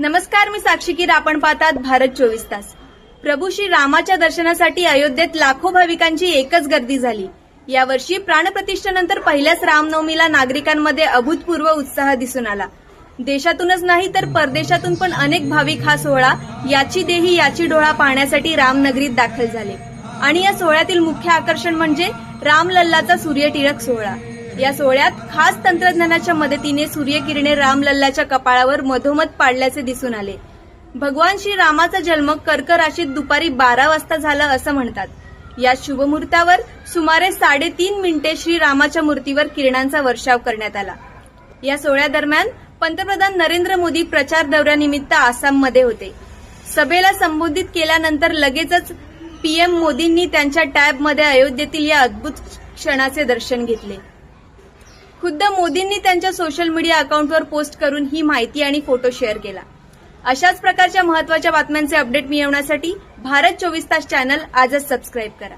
नमस्कार मी साक्षी किर आपण पाहतात भारत चोवीस तास. प्रभू श्री रामाच्या दर्शनासाठी अयोध्येत लाखो भाविकांची एकच गर्दी झाली. यावर्षी प्राणप्रतिष्ठेनंतर पहिल्याच रामनवमीला नागरिकांमध्ये अभूतपूर्व उत्साह दिसून आला. देशातूनच नाही तर परदेशातून पण अनेक भाविक हा सोहळा याची देही याची डोळा पाहण्यासाठी रामनगरीत दाखल झाले. आणि या सोहळ्यातील मुख्य आकर्षण म्हणजे रामलल्लाचा सूर्यटिळक सोहळा. या सोहळ्यात खास तंत्रज्ञानाच्या मदतीने सूर्यकिरणे रामलल्लाच्या कपाळावर मधोमध पाडल्याचे दिसून आले. भगवान श्री रामाचा जन्म कर्क राशीत दुपारी बारा वाजता झाला असं म्हणतात. या शुभमुहूर्तावर सुमारे साडेतीन मिनिटे श्री रामाच्या मूर्तीवर किरणांचा वर्षाव करण्यात आला. या सोहळ्यादरम्यान पंतप्रधान नरेंद्र मोदी प्रचार दौऱ्यानिमित्त आसाममध्ये होते. सभेला संबोधित केल्यानंतर लगेचच पीएम मोदींनी त्यांच्या टॅबमध्ये अयोध्येतील या अद्भुत क्षणाचे दर्शन घेतले. खुद्द मोदींनी त्यांच्या सोशल मीडिया अकाउंटवर पोस्ट करून ही माहिती आणि फोटो शेअर केला. अशाच प्रकारच्या महत्त्वाच्या बातम्यांचे अपडेट मिळवण्यासाठी भारत चोवीस तास चॅनल आजच सबस्क्राईब करा.